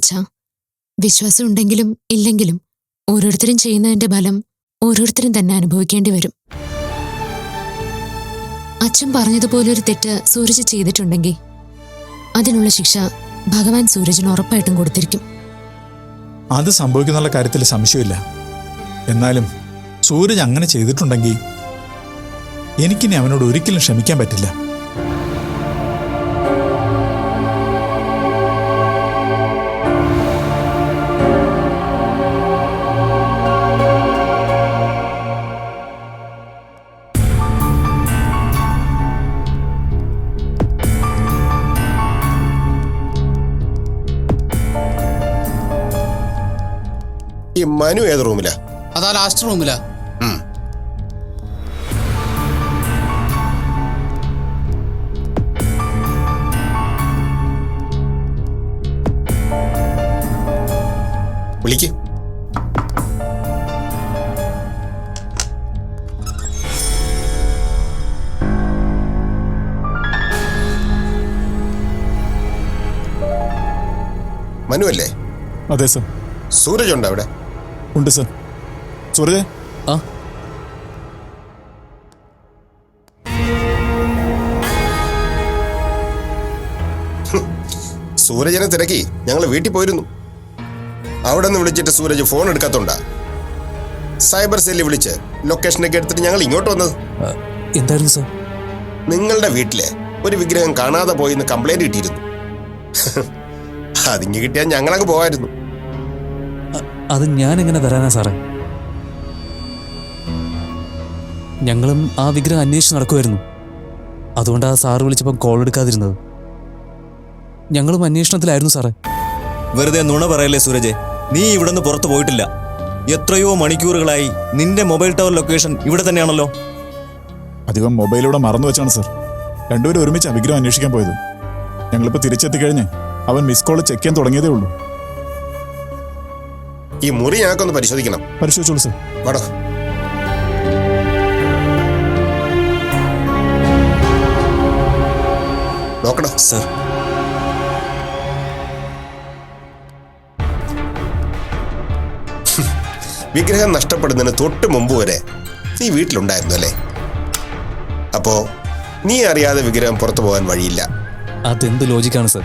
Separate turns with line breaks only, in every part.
അച്ഛാ വിശ്വാസം ഉണ്ടെങ്കിലും ഇല്ലെങ്കിലും ഓരോരുത്തരും ചെയ്യുന്നതിന്റെ ഫലം ഓരോരുത്തരും തന്നെ അനുഭവിക്കേണ്ടി വരും. അച്ഛൻ പറഞ്ഞതുപോലെ ഒരു തെറ്റ് സൂരജ് ചെയ്തിട്ടുണ്ടെങ്കിൽ അതിനുള്ള ശിക്ഷ ഭഗവാൻ സൂരജിന് ഉറപ്പായിട്ടും കൊടുത്തിരിക്കും.
അത് സംഭവിക്കുന്നുള്ള കാര്യത്തിൽ സംശയമില്ല. എന്നാലും സൂരജ് അങ്ങനെ ചെയ്തിട്ടുണ്ടെങ്കിൽ എനിക്കിനി അവനോട് ഒരിക്കലും ക്ഷമിക്കാൻ പറ്റില്ല.
മനു ഏത് റൂമിലാ?
അതാ ലാസ്റ്റ് റൂമിലാ.
വിളിക്ക്. മനു അല്ലേ
അതെ സർ.
സൂരജ് ഉണ്ടോ അവിടെ?
ഉണ്ട് സർ. സൂരജ്?
ആ?
സൂരജിനെ തിരക്കി. ഞങ്ങൾ വീട്ടിൽ പോയിരുന്നു. അവിടെ നിന്ന് വിളിച്ചിട്ട് സൂരജ് ഫോൺ എടുക്കാത്തോണ്ടാ. സൈബർ സെല്ലിൽ വിളിച്ച് ലൊക്കേഷനൊക്കെ എടുത്തിട്ട് ഞങ്ങൾ ഇങ്ങോട്ട് വന്നത്.
എന്തായിരുന്നു സർ?
നിങ്ങളുടെ വീട്ടിലെ ഒരു വിഗ്രഹം കാണാതെ പോയിന്ന് കംപ്ലൈന്റ് കിട്ടിയിരുന്നു. അതിങ്ങ് കിട്ടിയാൽ ഞങ്ങളങ്ങ് പോകായിരുന്നു
അത് ഞാൻ എങ്ങനെ തരാനാ സാറേ? ഞങ്ങളും ആ വിഗ്രഹം അന്വേഷിച്ച് നടക്കുമായിരുന്നു അതുകൊണ്ടാ സാറ് വിളിച്ചപ്പം കോൾ എടുക്കാതിരുന്നത്. ഞങ്ങളും അന്വേഷണത്തിലായിരുന്നു സാറേ.
വെറുതെ നുണ പറയല്ലേ സൂരജ്? നീ ഇവിടെ നിന്ന് പുറത്തു പോയിട്ടില്ല. എത്രയോ മണിക്കൂറുകളായി നിന്റെ മൊബൈൽ ടവർ ലൊക്കേഷൻ ഇവിടെ തന്നെയാണല്ലോ.
അധികം മൊബൈലിലൂടെ മറന്നു വെച്ചാണ് സർ. രണ്ടുപേരും ഒരുമിച്ച് വിഗ്രഹം അന്വേഷിക്കാൻ പോയത്. ഞങ്ങളിപ്പോൾ തിരിച്ചെത്തിക്കഴിഞ്ഞ് അവൻ മിസ് കോൾ ചെക്ക് ചെയ്യാൻ തുടങ്ങിയതേ ഉള്ളൂ.
ഈ മുറി ഞങ്ങൾക്കൊന്ന് പരിശോധിക്കണം.
പരിശോധിച്ചോളൂ സർ.
വടോ. നോക്കണം?
സർ.
വിഗ്രഹം നഷ്ടപ്പെടുന്നതിന് തൊട്ട് മുമ്പ് വരെ നീ വീട്ടിലുണ്ടായിരുന്നു അല്ലേ? അപ്പോ നീ അറിയാതെ വിഗ്രഹം പുറത്തു പോകാൻ വഴിയില്ല.
അതെന്ത് ലോജിക്കാണ് സർ?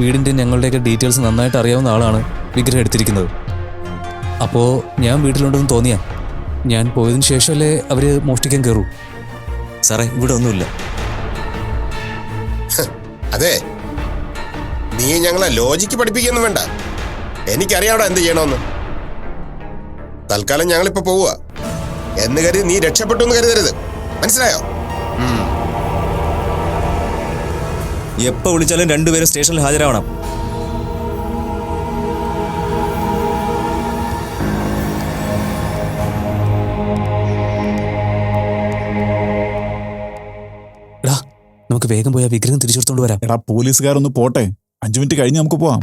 വീടിന്റെ ഞങ്ങളുടെയൊക്കെ ഡീറ്റെയിൽസ് നന്നായിട്ട് അറിയാവുന്ന ആളാണ് വിഗ്രഹം എടുത്തിരിക്കുന്നത്. അപ്പോൾ ഞാൻ വീട്ടിലുണ്ടെന്ന് തോന്നിയാ. ഞാൻ പോയതിനു ശേഷമല്ലേ അവർ മോഷ്ടിക്കാൻ കയറൂ
സാറേ ഇവിടെ ഒന്നുമില്ല.
അതെ. നീ ഞങ്ങളെ ലോജിക്ക് പഠിപ്പിക്കൊന്നും വേണ്ട. എനിക്കറിയാവിടെ എന്ത് ചെയ്യണമെന്ന്. തൽക്കാലം ഞങ്ങളിപ്പോ പോവുക. എന്ന് കരുതി നീ രക്ഷപ്പെട്ടു എന്ന് കരുതരുത്. മനസ്സിലായോ?
എപ്പോ വിളിച്ചാലും രണ്ടുപേരും സ്റ്റേഷനിൽ ഹാജരാവണം.
നമുക്ക് വേഗം പോയി ആ വിഗ്രഹം തിരിച്ചെടുത്തോണ്ട് വരാം.
എടാ പോലീസുകാരൊന്ന് പോട്ടെ. അഞ്ചു മിനിറ്റ് കഴിഞ്ഞ് നമുക്ക് പോവാം.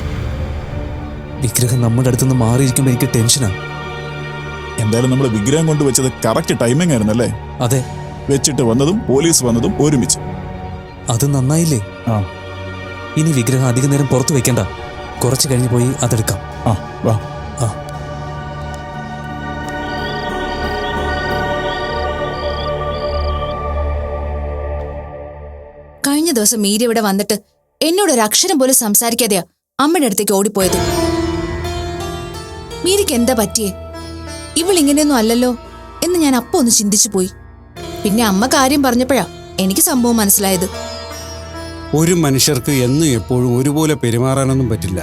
വിഗ്രഹം നമ്മുടെ അടുത്തുനിന്ന് മാറിയിരിക്കുമ്പോൾ എനിക്ക് ടെൻഷനാ.
എന്തായാലും നമ്മൾ വിഗ്രഹം കൊണ്ട് വെച്ചത് കറക്റ്റ് ടൈമിംഗ് ആയിരുന്നല്ലേ?
അതെ.
വെച്ചിട്ട് വന്നതും പോലീസ് വന്നതും ഒരുമിച്ച്.
അത് നന്നായില്ലേ?
ആ.
ഇനി വിഗ്രഹം അധിക നേരം പുറത്തു വെക്കണ്ട. കുറച്ച് കഴിഞ്ഞ് പോയി അതെടുക്കാം.
ആ വാ.
ദിവസം മീരി ഇവിടെ വന്നിട്ട് എന്നോട് ഒരു അക്ഷരം പോലും സംസാരിക്കാതെയാ അമ്മയുടെ അടുത്തേക്ക് ഓടിപ്പോയത്. മീരിക്ക് എന്താ പറ്റിയേ? ഇവൾ ഇങ്ങനെയൊന്നും അല്ലല്ലോ എന്ന് ഞാൻ അപ്പൊ ഒന്ന് ചിന്തിച്ചു പോയി. പിന്നെ അമ്മ കാര്യം പറഞ്ഞപ്പോഴാ എനിക്ക് സംഭവം മനസ്സിലായത്.
ഒരു മനുഷ്യർക്ക് എന്നും എപ്പോഴും ഒരുപോലെ പെരുമാറാനൊന്നും പറ്റില്ല.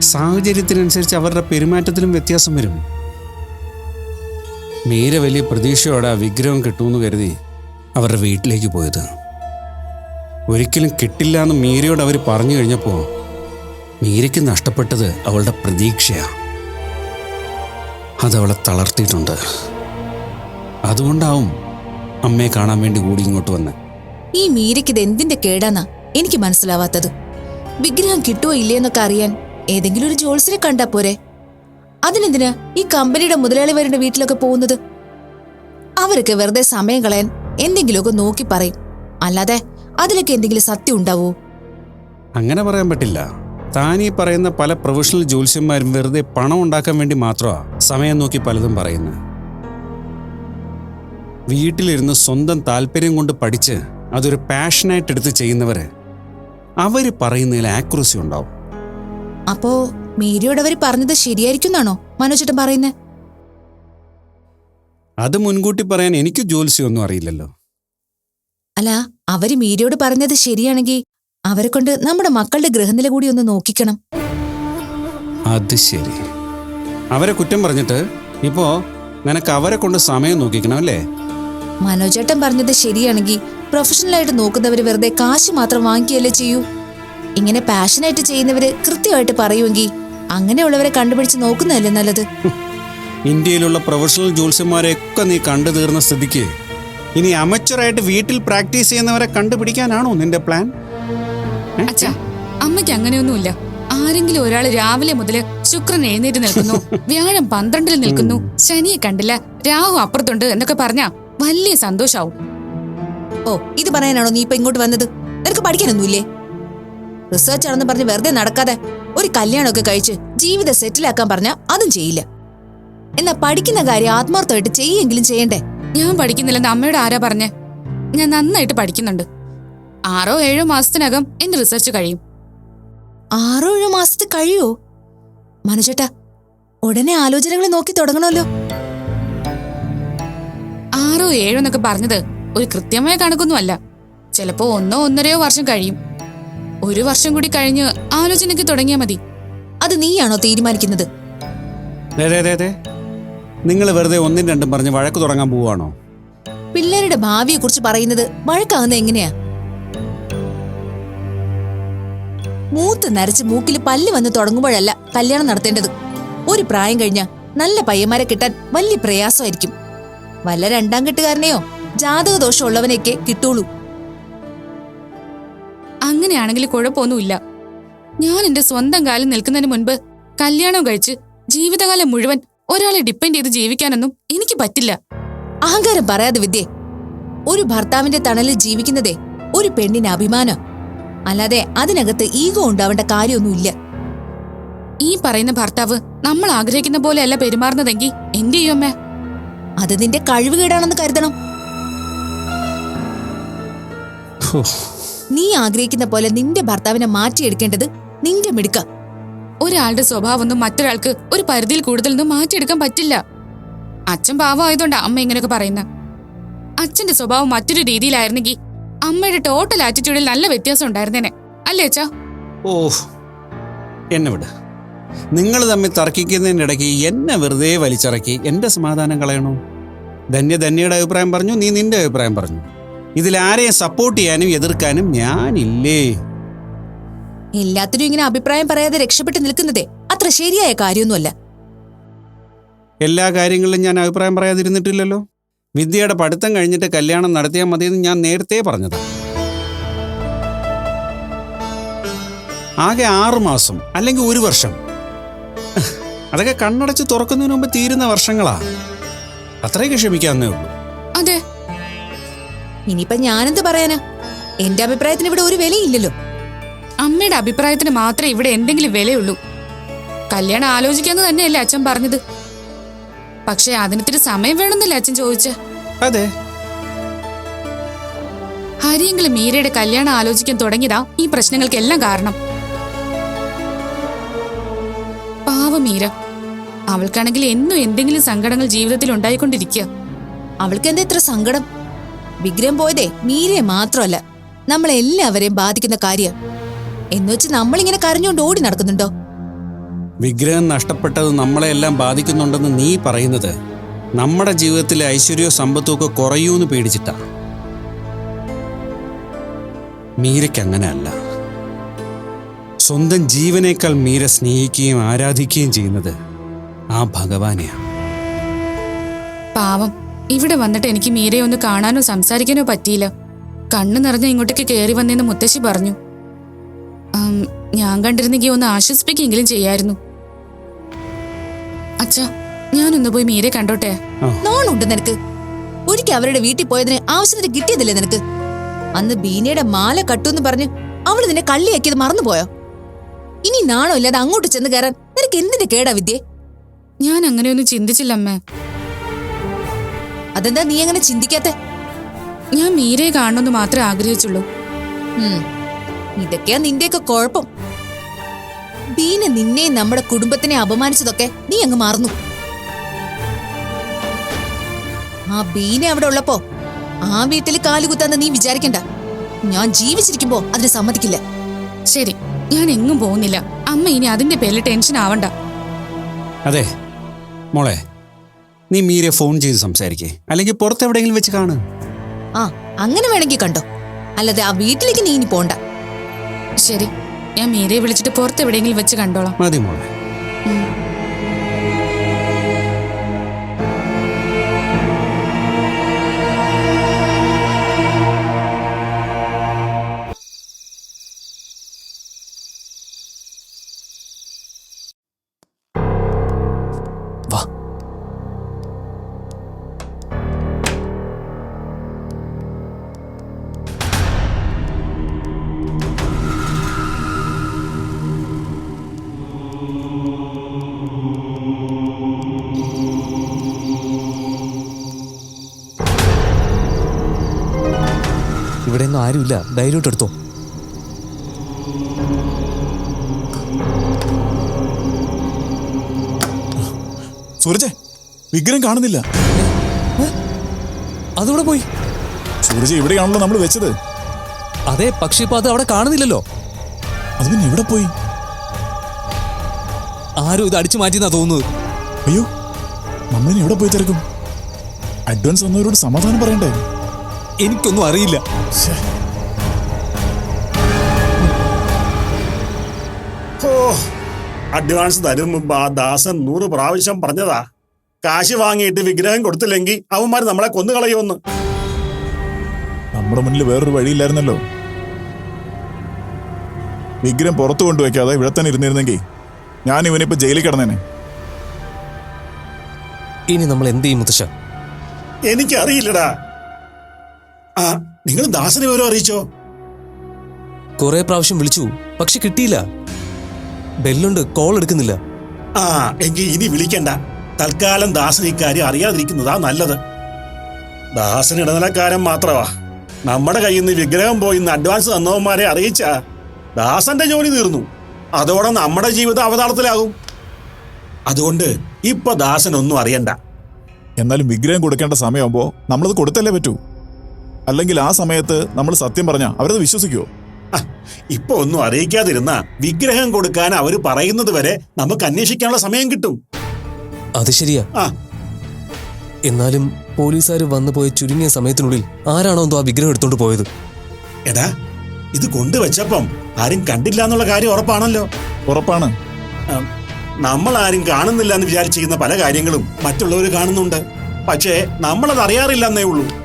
സാഹചര്യത്തിനനുസരിച്ച് അവരുടെ പെരുമാറ്റത്തിലും വ്യത്യാസം വരും. മീര വലിയ പ്രതീക്ഷയോടെ ആ വിഗ്രഹം കിട്ടുമെന്ന് കരുതി അവരുടെ വീട്ടിലേക്ക് പോയത്. ഒരിക്കലും കിട്ടില്ല എന്ന് മീരയോട് അവർ പറഞ്ഞു കഴിഞ്ഞപ്പോൾ മീരയ്ക്ക് നഷ്ടപ്പെട്ടത് അവളുടെ പ്രതീക്ഷയാണ് അതവളെ തളർത്തിയിട്ടുണ്ട്. അതുകൊണ്ടാവും അമ്മയെ കാണാൻ വേണ്ടി കൂടി ഇങ്ങോട്ട് വന്ന്.
ഈ മീരയ്ക്ക് ഇത് എന്തിന്റെ കേടാന്നാ എനിക്ക് മനസ്സിലാവാത്തത്. വിഗ്രഹം കിട്ടുമോ ഇല്ലയെന്നൊക്കെ അറിയാൻ ഏതെങ്കിലും ഒരു ജോൾസിനെ കണ്ടാ പോരെ. അതിനെന്തിനാ ഈ കമ്പനിയുടെ മുതലാളി വരേണ്ട വീട്ടിലൊക്കെ പോകുന്നത്? അവരൊക്കെ വെറുതെ സമയം കളയാൻ എന്തെങ്കിലുമൊക്കെ നോക്കി പറയും. അല്ലാതെ അതിലൊക്കെ എന്തെങ്കിലും സത്യം ഉണ്ടാവോ?
അങ്ങനെ പറയാൻ പറ്റില്ല. താൻ ഈ പറയുന്ന പല പ്രൊഫഷണൽ ജ്യോത്സ്യന്മാരും വെറുതെ പണം ഉണ്ടാക്കാൻ വേണ്ടി മാത്രമാ സമയം നോക്കി പലതും പറയുന്നത് വീട്ടിലിരുന്ന് സ്വന്തം താല്പര്യം കൊണ്ട് പഠിച്ച് അതൊരു പാഷനായിട്ട് എടുത്ത് ചെയ്യുന്നവര് അവർ പറയുന്നതിൽ ആക്യുറസി ഉണ്ടാവും.
അപ്പോ മേരിയോട് അവർ പറഞ്ഞത് ശരിയായിരിക്കുന്നാണോ മനോജേട്ടൻ പറയുന്നത്
അത് മുൻകൂട്ടി പറയാൻ എനിക്ക് ജ്യോത്സ്യമൊന്നും അറിയില്ലല്ലോ.
അല്ല അവർ മീരയോട് പറഞ്ഞത് ശരിയാണെങ്കിൽ അവരെ കൊണ്ട് നമ്മുടെ മക്കളുടെ ഗൃഹനില കൂടി ഒന്ന് നോക്കിക്കണം.
അത് ശരി. അവരെ കുറ്റം പറഞ്ഞിട്ട് ഇപ്പോ നിനക്ക് അവരെ കൊണ്ട് സമയം നോക്കിക്കണം അല്ലേ?
മനോജേട്ടൻ പറഞ്ഞത് ശരിയാണെങ്കിൽ പ്രൊഫഷണലായിട്ട് നോക്കുന്നവര് വെറുതെ കാശ് മാത്രം വാങ്ങിക്കുകയല്ലേ ചെയ്യൂ? ഇങ്ങനെ പാഷനായിട്ട് ചെയ്യുന്നവര് കൃത്യമായിട്ട് പറയുമെങ്കിൽ അങ്ങനെയുള്ളവരെ കണ്ടുപിടിച്ച് നോക്കുന്നതല്ലേ നല്ലത്?
ഇന്ത്യയിലുള്ള പ്രൊഫഷണൽ ജ്യോത്സ്യന്മാരെയൊക്കെ നീ കണ്ടു തീർന്ന സ്ഥിതിക്ക് ഇനി അമച്ചറായിട്ട് വീട്ടിൽ പ്രാക്ടീസ് ചെയ്യുന്നവരെ കണ്ടുപിടിക്കാനാണോ നിന്റെ പ്ലാൻ
അച്ഛാ അമ്മയ്ക്ക് അങ്ങനെയൊന്നുമില്ല. ആരെങ്കിലും ഒരാൾ രാവിലെ മുതൽ ശുക്രൻ എഴുന്നേറ്റ് നിൽക്കുന്നു വ്യാഴം പന്ത്രണ്ടിൽ നിൽക്കുന്നു ശനിയെ കണ്ടില്ല രാഹു അപ്പുറത്തുണ്ട് എന്നൊക്കെ പറഞ്ഞാ വലിയ സന്തോഷാവും.
ഓ ഇത് പറയാനാണോ നീ ഇപ്പൊ ഇങ്ങോട്ട് വന്നത്? നിനക്ക് പഠിക്കാനൊന്നുമില്ലേ? റിസർച്ച് ആണെന്ന് പറഞ്ഞ് വെറുതെ നടക്കാതെ ഒരു കല്യാണമൊക്കെ കഴിച്ച് ജീവിതം സെറ്റിലാക്കാൻ പറഞ്ഞാ അതും ചെയ്യില്ല. എന്നാ പഠിക്കുന്ന കാര്യം ആത്മാർത്ഥമായിട്ട് ചെയ്യെങ്കിലും ചെയ്യണ്ടേ?
ഞാൻ പഠിക്കുന്നില്ലെന്ന് അമ്മയോട് ആരാ പറഞ്ഞേ? ഞാൻ നന്നായിട്ട് പഠിക്കുന്നുണ്ട്. ആറോ ഏഴോ മാസത്തിനകം എന്റെ റിസർച്ച് കഴിയും.
ആറോ ഏഴോ മാസത്തിൽ കഴിയോ? മനുചേട്ടാ ഉടനെ ആലോചനകൾ നോക്കി തുടങ്ങണമല്ലോ.
ആറോ ഏഴോ എന്നൊക്കെ പറഞ്ഞത് ഒരു കൃത്യമായ കണക്കൊന്നുമല്ല. ചിലപ്പോ ഒന്നോ ഒന്നരയോ വർഷം കഴിയും. ഒരു വർഷം കൂടി കഴിഞ്ഞ് ആലോചനയ്ക്ക് തുടങ്ങിയാൽ മതി.
അത് നീയാണോ തീരുമാനിക്കുന്നത്?
നിങ്ങൾ വെറുതെ ഒന്നും രണ്ടും പറഞ്ഞ് വഴക്ക് തുടങ്ങാൻ പോവാണോ
പിള്ളേരുടെ ഭാവിയെ കുറിച്ച് പറയുന്നത് വഴക്കാവുന്ന എങ്ങനെയാ? മൂത്ത് നരച്ച് മൂക്കിൽ പല്ല് വന്ന് തുടങ്ങുമ്പോഴല്ല കല്യാണം നടത്തേണ്ടത്. ഒരു പ്രായം കഴിഞ്ഞ നല്ല പയ്യന്മാരെ കിട്ടാൻ വലിയ പ്രയാസമായിരിക്കും. വല്ല രണ്ടാം കെട്ടുകാരനെയോ ജാതക ദോഷമുള്ളവനെയൊക്കെ കിട്ടുള്ളൂ.
അങ്ങനെയാണെങ്കിൽ കുഴപ്പമൊന്നുമില്ല. ഞാൻ എന്റെ സ്വന്തം കാലിൽ നിൽക്കുന്നതിന് മുൻപ് കല്യാണം കഴിച്ച് ജീവിതകാലം മുഴുവൻ ഒരാളെ ഡിപ്പെൻഡ് ചെയ്ത് ജീവിക്കാനൊന്നും എനിക്ക് പറ്റില്ല.
അഹങ്കാരം പറയാതെ വിദ്യേ ഒരു ഭർത്താവിന്റെ തണലിൽ ജീവിക്കുന്നതേ ഒരു പെണ്ണിന് അഭിമാനം. അല്ലാതെ അതിനകത്ത് ഈഗോ ഉണ്ടാവേണ്ട കാര്യമൊന്നുമില്ല.
ഈ പറയുന്ന ഭർത്താവ് നമ്മൾ ആഗ്രഹിക്കുന്ന പോലെയല്ല പെരുമാറുന്നതെങ്കിൽ എന്ത് ചെയ്യും അമ്മേ?
അത് നിന്റെ കഴിവുകേടാണെന്ന് കരുതണം. നീ ആഗ്രഹിക്കുന്ന പോലെ നിന്റെ ഭർത്താവിനെ മാറ്റിയെടുക്കേണ്ടത് നിന്റെ മിടുക്ക.
ഒരാളുടെ സ്വഭാവമൊന്നും മറ്റൊരാൾക്ക് ഒരു പരിധിയിൽ കൂടുതലൊന്നും മാറ്റിയെടുക്കാൻ പറ്റില്ല. അച്ഛൻ പാവമായതുകൊണ്ടാ അമ്മ ഇങ്ങനെയൊക്കെ പറയുന്നത് അച്ഛന്റെ സ്വഭാവം മറ്റൊരു രീതിയിലായിരുന്നെങ്കിൽ അമ്മയുടെ ടോട്ടൽ ആറ്റിറ്റ്യൂഡിൽ നല്ല വ്യത്യാസം ഉണ്ടായിരുന്നേനെ. അല്ലേ അച്ഛാ?
ഓ എന്നെ വിട്. നിങ്ങൾ തമ്മിൽ തർക്കിക്കുന്നതിനിടയ്ക്ക് എന്നെ വെറുതെ വലിച്ചിറക്കി എന്റെ സമാധാനം കളയണോ? ധന്യ ധന്യയുടെ അഭിപ്രായം പറഞ്ഞു നീ നിന്റെ അഭിപ്രായം പറഞ്ഞു. ഇതിൽ ആരെയും സപ്പോർട്ട് ചെയ്യാനും എതിർക്കാനും ഞാനില്ലേ?
എല്ലാത്തിനും ഇങ്ങനെ അഭിപ്രായം പറയാതെ രക്ഷപ്പെട്ട് നിൽക്കുന്നതേ അത്ര ശരിയായ കാര്യമൊന്നുമല്ല.
എല്ലാ കാര്യങ്ങളിലും ഞാൻ അഭിപ്രായം പറയാതിരുന്നിട്ടില്ലല്ലോ. വിദ്യയുടെ പഠിത്തം കഴിഞ്ഞിട്ട് കല്യാണം നടത്തിയാൽ മതിയെന്ന് ഞാൻ നേരത്തെ പറഞ്ഞതാ. ആകെ ആറു മാസം അല്ലെങ്കിൽ ഒരു വർഷം. അതൊക്കെ കണ്ണടച്ച് തുറക്കുന്നതിന് മുമ്പ് തീരുന്ന വർഷങ്ങളാ. അത്രയൊക്കെ ക്ഷമിക്കാന്നേ ഉള്ളൂ.
അതെ.
ഇനിയിപ്പൊ ഞാനെന്ത് പറയാനാ? എന്റെ അഭിപ്രായത്തിന് ഇവിടെ ഒരു വിലയില്ലല്ലോ.
അമ്മയുടെ അഭിപ്രായത്തിന് മാത്രമേ ഇവിടെ എന്തെങ്കിലും വിലയുള്ളൂ. കല്യാണം ആലോചിക്കാന്ന് തന്നെയല്ലേ അച്ഛൻ പറഞ്ഞത്. പക്ഷെ അതിനിത്തിരി സമയം വേണമെന്നല്ലേ അച്ഛൻ ചോദിച്ച?
അതെ.
ഹരിയെങ്കിലും മീരയുടെ കല്യാണം ആലോചിക്കാൻ തുടങ്ങിയതാ ഈ പ്രശ്നങ്ങൾക്കെല്ലാം കാരണം. പാവ മീര. അവൾക്കാണെങ്കിൽ എന്നും എന്തെങ്കിലും സങ്കടങ്ങൾ ജീവിതത്തിൽ ഉണ്ടായിക്കൊണ്ടിരിക്കുക.
അവൾക്ക് എന്താ ഇത്ര സങ്കടം? വിഗ്രഹം പോയതേ മീരയെ മാത്രമല്ല. നമ്മളെല്ലാവരെയും ബാധിക്കുന്ന കാര്യം എന്നുവെച്ച് നമ്മളിങ്ങനെ കരഞ്ഞുകൊണ്ട് ഓടി നടക്കുന്നുണ്ടോ?
വിഗ്രഹം നഷ്ടപ്പെട്ടത് നമ്മളെല്ലാം ബാധിക്കുന്നുണ്ടെന്ന് നീ പറയുന്നത് നമ്മുടെ ജീവിതത്തിലെ ഐശ്വര്യവും സമ്പത്തും ഒക്കെ കുറയൂന്ന് പേടിച്ചിട്ടാ. മീരയ്ക്ക് അങ്ങനെയല്ല. സ്വന്തം ജീവനേക്കാൾ മീര സ്നേഹിക്കുകയും ആരാധിക്കുകയും ചെയ്യുന്നത് ആ ഭഗവാനെയാ.
പാവം ഇവിടെ വന്നിട്ട് എനിക്ക് മീരയെ ഒന്ന് കാണാനോ സംസാരിക്കാനോ പറ്റിയില്ല. കണ്ണു നിറഞ്ഞ ഇങ്ങോട്ടേക്ക് കയറി വന്നെന്ന് മുത്തശ്ശി പറഞ്ഞു. ഞാൻ കണ്ടിരുന്നെങ്കിൽ ഒന്ന് ആശ്വസിപ്പിക്കെങ്കിലും ചെയ്യായിരുന്നു. അച്ഛാ ഞാനൊന്ന് പോയി മീരെ കണ്ടോട്ടെ?
നോണുണ്ട് നിനക്ക്. ഒരിക്കൽ അവരുടെ വീട്ടിൽ പോയതിന് ആവശ്യത്തിന് കിട്ടിയതില്ലേ നിനക്ക്? അന്ന് ബീനയുടെ മാല കട്ടുന്ന് പറഞ്ഞ് അവൾ നിന്നെ കള്ളിയാക്കിയത് മറന്നുപോയോ? ഇനി നാണോ ഇല്ലാതെ അങ്ങോട്ട് ചെന്ന് കയറാൻ നിനക്ക് എന്തിന്റെ കേടാ വിദ്യേ?
ഞാൻ അങ്ങനെയൊന്നും ചിന്തിച്ചില്ല അമ്മേ.
അതെന്താ നീ അങ്ങനെ ചിന്തിക്കാത്ത?
ഞാൻ മീരയെ കാണണമെന്ന് മാത്രമേ ആഗ്രഹിച്ചുള്ളൂ.
ഇതൊക്കെയാ നിന്റെയൊക്കെ കുഴപ്പം. ബീന നിന്നെ നമ്മുടെ കുടുംബത്തിനെ അപമാനിച്ചതൊക്കെ നീ അങ്ങ് മറന്നു. ആ ബീന അവിടെ ഉള്ളപ്പോ ആ വീട്ടിൽ കാലുകുത്താന്ന് നീ വിചാരിക്കണ്ട. ഞാൻ ജീവിച്ചിരിക്കുമ്പോ അതിന് സമ്മതിക്കില്ല.
ശരി ഞാൻ എങ്ങും പോകുന്നില്ല. അമ്മ ഇനി അതിന്റെ പേരിൽ ടെൻഷൻ ആവണ്ട.
അതെ മോളെ നീ മീരെ ഫോൺ ചെയ്ത് സംസാരിക്കേ. അല്ലെങ്കിൽ പുറത്തെവിടെയെങ്കിലും വെച്ച് കാണു.
ആ അങ്ങനെ വേണമെങ്കിൽ കണ്ടോ. അല്ലാതെ ആ വീട്ടിലേക്ക് നീ ഇനി പോണ്ട.
ശരി. ഞാൻ മീരയെ വിളിച്ചിട്ട് പുറത്ത് എവിടെയെങ്കിലും വെച്ച് കണ്ടോളാം.
മതി മോളെ.
ആരുമില്ല. ധൈര്യമായിട്ട് എടുത്തോ.
സൂരജെ വിഗ്രഹം കാണുന്നില്ല.
അതവിടെ പോയി.
സൂരജ് ഇവിടെയാണല്ലോ നമ്മൾ വെച്ചത്.
അതെ പക്ഷെ ഇപ്പൊ അത് അവിടെ കാണുന്നില്ലല്ലോ.
അത് പിന്നെ എവിടെ പോയി?
ആരും ഇത് അടിച്ചു മാറ്റിയെന്നാ തോന്നുന്നത്.
അയ്യോ നമ്മളിനി എവിടെ പോയി തിരക്കും? അഡ്വാൻസ് വന്നവരോട് സമാധാനം പറയണ്ടേ?
എനിക്കൊന്നും അറിയില്ല.
ശ്ശേ.
അഡ്വാൻസ് തരും മുമ്പ് ആ ദാസൻ നൂറ് പ്രാവശ്യം പറഞ്ഞതാ. കാശ് വാങ്ങിയിട്ട് വിഗ്രഹം കൊടുത്തില്ലെങ്കിൽ അവന്മാർ നമ്മളെ കൊന്നുകളയുമെന്ന്.
നമ്മുടെ മുന്നിൽ വേറൊരു വഴിയില്ലായിരുന്നല്ലോ. വിഗ്രഹം പുറത്തു കൊണ്ടുവയ്ക്കാതെ ഇവിടെ തന്നെ ഇരുന്നിരുന്നെങ്കിൽ ഞാൻ ഇവനിപ്പോ ജയിലിൽ കിടന്നേനെ.
ഇനി നമ്മൾ എന്ത് ചെയ്യും മുത്തശ്ശ
എനിക്കറിയില്ലടാ. ആ നിങ്ങൾ ദാസനെ വിവരം അറിയിച്ചോ?
കുറെ പ്രാവശ്യം വിളിച്ചു പക്ഷെ കിട്ടിയില്ല. ബെല്ലുണ്ട് കോൾ എടുക്കുന്നില്ല.
ആ എങ്കിൽ ഇനി വിളിക്കണ്ട. തൽക്കാലം ദാസൻ ഇക്കാര്യം അറിയാതിരിക്കുന്നതാ നല്ലത്. ദാസൻ ഇടനിലക്കാരൻ മാത്രമാ നമ്മുടെ കയ്യിൽ നിന്ന് വിഗ്രഹം പോയി ഇന്ന് അഡ്വാൻസ് തന്നവന്മാരെ അറിയിച്ച ദാസന്റെ ജോലി തീർന്നു. അതോടെ നമ്മുടെ ജീവിതം അവതാളത്തിലാകും. അതുകൊണ്ട് ഇപ്പൊ ദാസൻ ഒന്നും അറിയണ്ട.
എന്നാലും വിഗ്രഹം കൊടുക്കേണ്ട സമയമാകുമ്പോൾ നമ്മളത് കൊടുത്തല്ലേ പറ്റൂ? അല്ലെങ്കിൽ ആ സമയത്ത് നമ്മൾ സത്യം പറഞ്ഞാൽ അവരത് വിശ്വസിക്കുമോ
ഇപ്പൊ ഒന്നും അറിയിക്കാതിരുന്ന വിഗ്രഹം കൊടുക്കാൻ അവർ പറയുന്നത് വരെ നമുക്ക് അന്വേഷിക്കാനുള്ള സമയം കിട്ടും.
അത് ശരിയാ.
ആ.
എന്നാലും പോലീസുകാർ വന്നു പോയ ചുരുങ്ങിയ സമയത്തിനുള്ളിൽ ആരാണോ എന്തോ ആ വിഗ്രഹം എടുത്തോണ്ട് പോയത്?
എടാ ഇത് കൊണ്ടുവച്ചപ്പം ആരും കണ്ടില്ല എന്നുള്ള കാര്യം ഉറപ്പാണല്ലോ.
ഉറപ്പാണ്.
ആ, നമ്മൾ ആരും കാണുന്നില്ല എന്ന് വിചാരിച്ചിരിക്കുന്ന പല കാര്യങ്ങളും മറ്റുള്ളവർ കാണുന്നുണ്ട്. പക്ഷേ നമ്മളത് അറിയാറില്ല എന്നേ ഉള്ളൂ.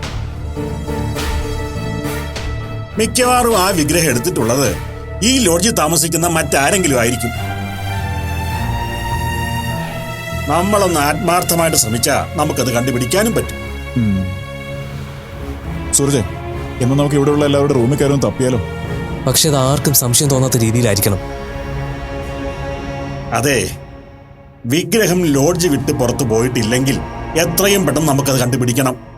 മിക്കവാറും ആ വിഗ്രഹം എടുത്തിട്ടുള്ളത് ഈ ലോഡ്ജിൽ താമസിക്കുന്ന മറ്റാരെങ്കിലും ആയിരിക്കും. നമ്മളൊന്ന് ആത്മാർത്ഥമായിട്ട് ശ്രമിച്ചാൽ നമുക്കത് കണ്ടുപിടിക്കാനും പറ്റും.
സൂരജ് ഇന്ന് നമുക്ക് ഇവിടെയുള്ള എല്ലാവരുടെ റൂമിൽ കയറും തപ്പിയാലോ?
പക്ഷെ അത് ആർക്കും സംശയം തോന്നാത്ത രീതിയിലായിരിക്കണം.
അതെ വിഗ്രഹം ലോഡ്ജ് വിട്ട് പുറത്തു പോയിട്ടില്ലെങ്കിൽ എത്രയും പെട്ടെന്ന് നമുക്കത് കണ്ടുപിടിക്കണം.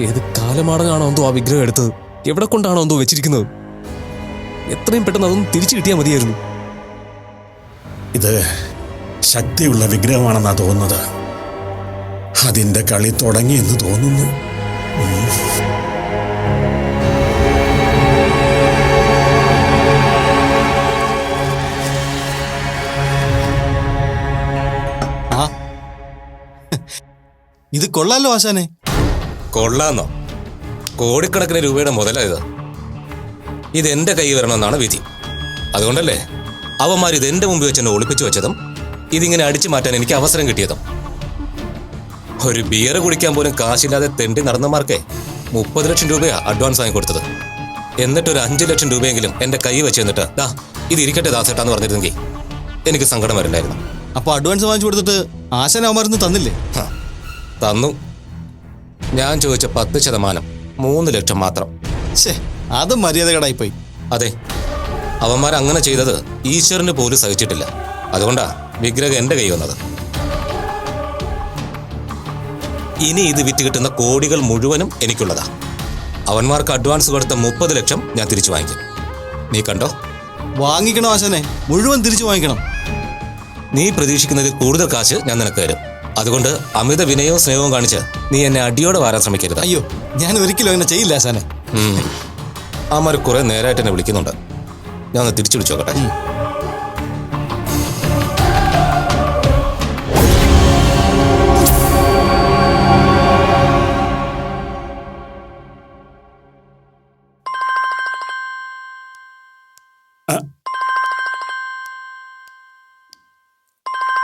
ഏത് കാലമാടനാണോ എന്തോ ആ വിഗ്രഹം എടുത്തത്? എവിടെ കൊണ്ടാണോ എന്തോ വെച്ചിരിക്കുന്നത്? എത്രയും പെട്ടെന്ന് അതൊന്നും തിരിച്ചു കിട്ടിയാൽ മതിയായിരുന്നു.
ഇത് ശക്തിയുള്ള വിഗ്രഹമാണെന്നാ തോന്നുന്നത്. അതിന്റെ കളി തുടങ്ങിയെന്ന് തോന്നുന്നു.
ഇത് കൊള്ളാലോ ആശാനെ.
കൊള്ളാന്നോ? കോടിക്കണക്കിന് രൂപയുടെ മുതലായത് ഇത്. എന്റെ കൈ വരണമെന്നാണ് വിധി. അതുകൊണ്ടല്ലേ? അവന്മാർ ഇത് എന്റെ മുമ്പിൽ വെച്ച് എന്നെ ഒളിപ്പിച്ചു വെച്ചതും ഇതിങ്ങനെ അടിച്ചു മാറ്റാൻ എനിക്ക് അവസരം കിട്ടിയതും. ഒരു ബിയർ കുടിക്കാൻ പോലും കാശില്ലാതെ തെണ്ടി നടന്നമാർക്കേ മുപ്പത് ലക്ഷം രൂപയാ അഡ്വാൻസ് വാങ്ങി കൊടുത്തത്. എന്നിട്ട് ഒരു അഞ്ച് ലക്ഷം രൂപയെങ്കിലും എന്റെ കൈ വെച്ച് തന്നിട്ട് ദാ ഇത് ഇരിക്കട്ടെ ദാസേട്ടാന്ന് പറഞ്ഞിരുന്നെങ്കിൽ എനിക്ക് സങ്കടം വരില്ലായിരുന്നു
അപ്പൊ അഡ്വാൻസ് വാങ്ങിച്ചു കൊടുത്തിട്ട് ആശാൻ അവന്മാരൊന്നും തന്നില്ലേ?
തന്നു. ഞാൻ ചോദിച്ച പത്ത് ശതമാനം മൂന്ന് ലക്ഷം മാത്രം.
ഛേ അത് മര്യാദകടായിപ്പോയി.
അതെ അവന്മാർ അങ്ങനെ ചെയ്തത് ഈശ്വരന് പോലും സഹിച്ചിട്ടില്ല. അതുകൊണ്ടാ വിഗ്രഹം എന്റെ കൈ വന്നത്. ഇനി ഇത് വിറ്റ് കിട്ടുന്ന കോടികൾ മുഴുവനും എനിക്കുള്ളതാ. അവന്മാർക്ക് അഡ്വാൻസ് കൊടുത്ത മുപ്പത് ലക്ഷം ഞാൻ തിരിച്ചു വാങ്ങിക്കും. നീ കണ്ടോ?
വാങ്ങിക്കണോ ആശനെ മുഴുവൻ തിരിച്ചു വാങ്ങിക്കണം.
നീ പ്രതീക്ഷിക്കുന്നതിൽ കൂടുതൽ കാശ് ഞാൻ നിനക്ക് തരും. അതുകൊണ്ട് അമിത വിനയവും സ്നേഹവും കാണിച്ച് നീ എന്നെ അടിയോടെ വാരാൻ ശ്രമിക്കരുത്.
അയ്യോ ഞാൻ ഒരിക്കലും അങ്ങനെ ചെയ്യില്ല ആശാനെ.
അമ്മ കുറെ നേരമായിട്ട് എന്നെ വിളിക്കുന്നുണ്ട്. ഞാൻ ഒന്ന് തിരിച്ചു വിളിച്ചു നോക്കട്ടെ.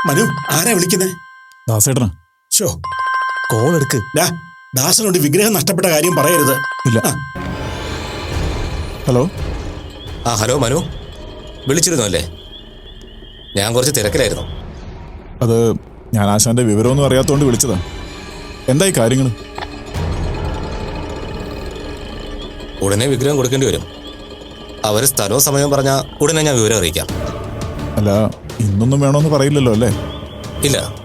മനു ആരാ വിളിക്കുന്നേ?
ദാസേട്ടനാ.
ഷോ
കോൾ എടുക്ക്.
ദാസനോട് വിഗ്രഹം നഷ്ടപ്പെട്ട കാര്യം പറയരുത്.
ഇല്ല. ഹലോ?
ആ ഹലോ മനു. വിളിച്ചിരുന്നു അല്ലേ ഞാൻ കുറച്ച് തിരക്കിലായിരുന്നു.
അത് ഞാൻ ആശാന്റെ വിവരമൊന്നും അറിയാത്തതുകൊണ്ട് വിളിച്ചതാ. എന്തായി കാര്യങ്ങൾ
ഉടനെ വിഗ്രഹം കൊടുക്കേണ്ടി വരും. അവർ സ്ഥലവും സമയവും പറഞ്ഞാൽ ഉടനെ ഞാൻ വിവരം അറിയിക്കാം.
അല്ല ഇന്നൊന്നും വേണമെന്ന് പറയില്ലല്ലോ അല്ലേ?
ഇല്ല.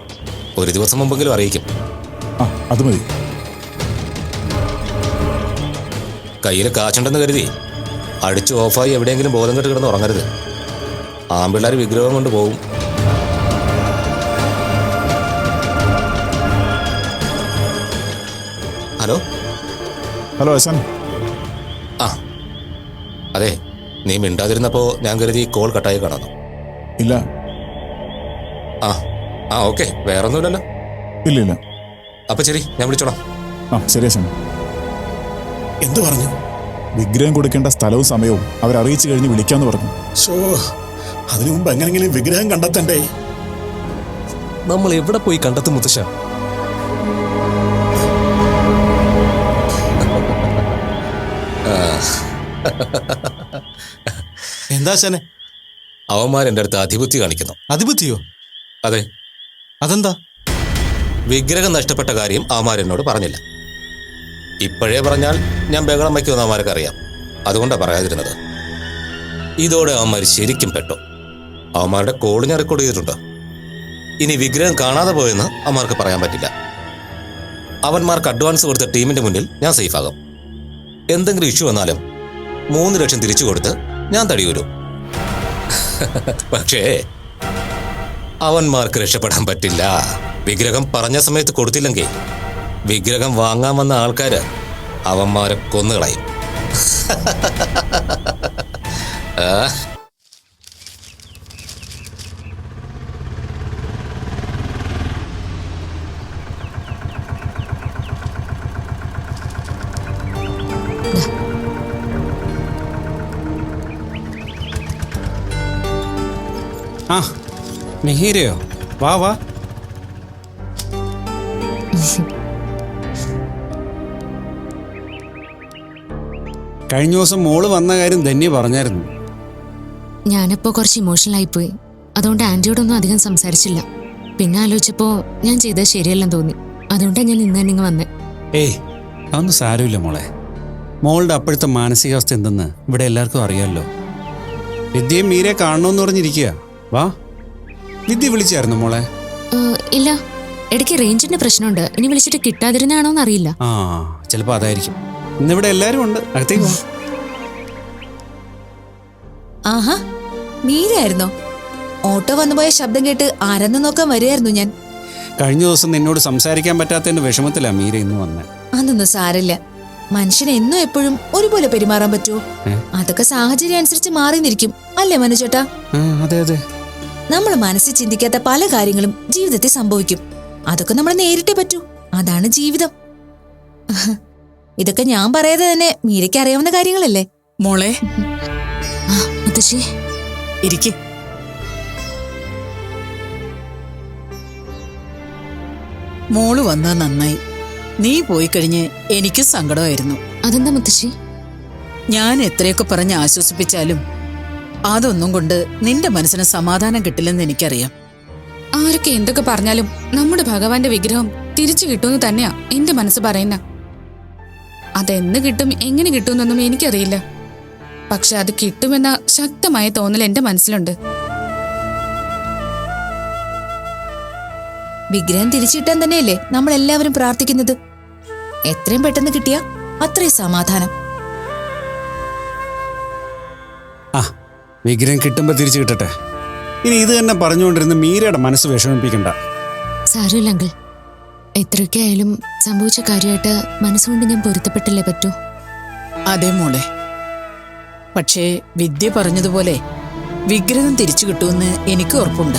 ഒരു ദിവസം മുമ്പെങ്കിലും അറിയിക്കും.
ആ അത് മതി.
കയ്യിൽ കാശുണ്ടെന്ന് കരുതി അടിച്ച് ഓഫായി എവിടെയെങ്കിലും ബോധം കെട്ട് കിടന്ന് ഉറങ്ങരുത്. ആമ്പിള്ളേർ വിഗ്രഹം കൊണ്ട് പോകും ഹലോ?
ഹലോ ആശാൻ
ആ. അതെ നീ മിണ്ടാതിരുന്നപ്പോൾ ഞാൻ കരുതി കോൾ കട്ടായി കാണുന്നു.
ഇല്ല.
ആ. ആ ഓക്കെ. വേറൊന്നുമില്ലല്ലോ.
ഇല്ല ഇല്ല
അപ്പൊ ശരി ഞാൻ വിളിച്ചോളാം.
ആ ശരി അച്ഛൻ
എന്തു പറഞ്ഞു?
വിഗ്രഹം കൊടുക്കേണ്ട സ്ഥലവും സമയവും അവരറിയിച്ചു കഴിഞ്ഞ് വിളിക്കാന്ന് പറഞ്ഞു.
ഷോ അതിനു മുമ്പ് എങ്ങനെങ്കിലും വിഗ്രഹം കണ്ടെത്തണ്ടേ?
നമ്മൾ എവിടെ പോയി കണ്ടെത്തും മുത്തശ്ശ?
എന്താ ശനെ?
അവന്മാർ അടുത്ത് അധിപുത്തി കാണിക്കുന്നു.
അതിബുദ്ധിയോ?
അതെ.
അതെന്താ?
വിഗ്രഹം നഷ്ടപ്പെട്ട കാര്യം എന്നോട് പറഞ്ഞില്ല. ഇപ്പോഴേ പറഞ്ഞാൽ ഞാൻ ബഹളം വയ്ക്കുമെന്ന് ആമാരൊക്കെ അറിയാം. അതുകൊണ്ടാണ് പറയാതിരുന്നത്. ഇതോടെ അവന്മാർ ശരിക്കും പെട്ടു. അവന്മാരുടെ കോൾ ഞാൻ റെക്കോർഡ് ചെയ്തിട്ടുണ്ട്. ഇനി വിഗ്രഹം കാണാതെ പോയെന്ന് അവന്മാർക്ക് പറയാൻ പറ്റില്ല. അവന്മാർക്ക് അഡ്വാൻസ് കൊടുത്ത ടീമിന്റെ മുന്നിൽ ഞാൻ സേഫാകും എന്തെങ്കിലും ഇഷ്യൂ വന്നാലും മൂന്ന് ലക്ഷം തിരിച്ചു കൊടുത്ത് ഞാൻ തടിയൂരും. പക്ഷേ അവന്മാർക്ക് രക്ഷപ്പെടാൻ പറ്റില്ല. വിഗ്രഹം പറഞ്ഞ സമയത്ത് കൊടുത്തില്ലെങ്കിൽ വിഗ്രഹം വാങ്ങാൻ വന്ന ആൾക്കാര് അവന്മാരെ കൊന്നുകളയും. ആ,
മിഹിരയോ? വാ വാ. കഴിഞ്ഞ ദിവസം മോൾ വന്ന കാര്യം ധന്യ പറഞ്ഞായിരുന്നു.
ഞാനിപ്പോ കുറച്ച് ഇമോഷണൽ ആയിപ്പോയി. അതുകൊണ്ട് ആന്റിയോടൊന്നും അധികം സംസാരിച്ചില്ല. പിന്നെ ആലോചിച്ചപ്പോ ഞാൻ ചെയ്തത് ശരിയല്ലെന്ന് തോന്നി. അതുകൊണ്ടാണ് ഞാൻ ഇന്ന് തന്നെ ഇങ്ങ് വന്നേ.
ഏയ് അതൊന്നും സാരമില്ല മോളെ. മോളുടെ അപ്പോഴത്തെ മാനസികാവസ്ഥ എന്തെന്ന് ഇവിടെ എല്ലാവർക്കും അറിയാമല്ലോ വിദ്യയും മീരെ കാണണമെന്ന് പറഞ്ഞിരിക്കുക വാ. വിദ്യ വിളിച്ചായിരുന്നു മോളെ.
ഇല്ല. ഇടയ്ക്ക് റേഞ്ചിന്റെ പ്രശ്നമുണ്ട്. ഇനി വിളിച്ചിട്ട് കിട്ടാതിരുന്നാണോന്ന് അറിയില്ല.
ആ ചിലപ്പോൾ അതായിരിക്കും. ഇന്നിവിടെ എല്ലാരും ഉണ്ട്. അകത്തേക്ക് വാ.
ആഹാ മീരായിരുന്നോ ഓട്ടോ വന്നുപോയ ശബ്ദം കേട്ട് ആരെന്ന് നോക്കാൻ വരികയായിരുന്നു ഞാൻ.
കഴിഞ്ഞ ദിവസം നിന്നോട് സംസാരിക്കാൻ പറ്റാത്തതിന്റെ വിഷമത്തിലാ മീര ഇന്ന് വന്നെ.
അതൊന്നും സാരില്ല മനുഷ്യനെ എന്നും എപ്പോഴും ഒരുപോലെ പെരുമാറാൻ പറ്റുമോ? അതൊക്കെ സാഹചര്യം അനുസരിച്ച് മാറി നിൽക്കും അല്ലേ മനുചേട്ടാ
ആ അതെ അതെ.
നമ്മൾ മനസ്സിൽ ചിന്തിക്കാത്ത പല കാര്യങ്ങളും ജീവിതത്തിൽ സംഭവിക്കും. അതൊക്കെ നമ്മൾ നേരിട്ടേ പറ്റൂ. അതാണ് ജീവിതം. ഇതൊക്കെ ഞാൻ പറയാതെ തന്നെ. മീരയ്ക്ക് അറിയാവുന്ന കാര്യങ്ങളല്ലേ?
മോളെ.
ആ മുത്തശ്ശി.
ഇരിക്ക്. മോൾ വന്നാ നന്നായി. നീ പോയി കഴിഞ്ഞ് എനിക്കും സങ്കടമായിരുന്നു.
അതെന്താ മുത്തശ്ശി?
ഞാൻ എത്രയൊക്കെ പറഞ്ഞ് ആശ്വസിപ്പിച്ചാലും അതൊന്നും കൊണ്ട് നിന്റെ മനസ്സിന് സമാധാനം കിട്ടില്ലെന്ന് എനിക്കറിയാം.
ആരൊക്കെ എന്തൊക്കെ പറഞ്ഞാലും നമ്മുടെ ഭഗവാന്റെ വിഗ്രഹം തിരിച്ചു കിട്ടുമെന്ന് തന്നെയാ എന്റെ മനസ്സ് പറയുന്ന. അതെന്ന് കിട്ടും എങ്ങനെ കിട്ടുമെന്നൊന്നും എനിക്കറിയില്ല. പക്ഷെ അത് കിട്ടുമെന്ന ശക്തമായ തോന്നൽ എന്റെ മനസ്സിലുണ്ട്.
വിഗ്രഹം തിരിച്ചിട്ടാൻ തന്നെയല്ലേ നമ്മൾ എല്ലാവരും പ്രാർത്ഥിക്കുന്നത്? എത്രയും പെട്ടെന്ന് കിട്ടിയ അത്രയും സമാധാനം.
ആ വിഗ്രഹം കിട്ടുമ്പോൾ തിരിച്ചു കിട്ടട്ടെ. ഇനി ഇത് തന്നെ പറഞ്ഞുകൊണ്ടിരുന്ന മീരയുടെ മനസ്സ് വിഷമിപ്പിക്കണ്ട.
സാരമില്ല അങ്കിൾ എത്രയൊക്കെ ആയാലും സംഭവിച്ച കാര്യമായിട്ട് മനസ്സുകൊണ്ട് ഞാൻ പൊരുത്തപ്പെട്ടില്ലേ പറ്റൂ?
അതെ മോളെ. പക്ഷേ വിദ്യ പറഞ്ഞതുപോലെ വിഗ്രഹം തിരിച്ചു കിട്ടുമെന്ന് എനിക്ക് ഉറപ്പുണ്ട്.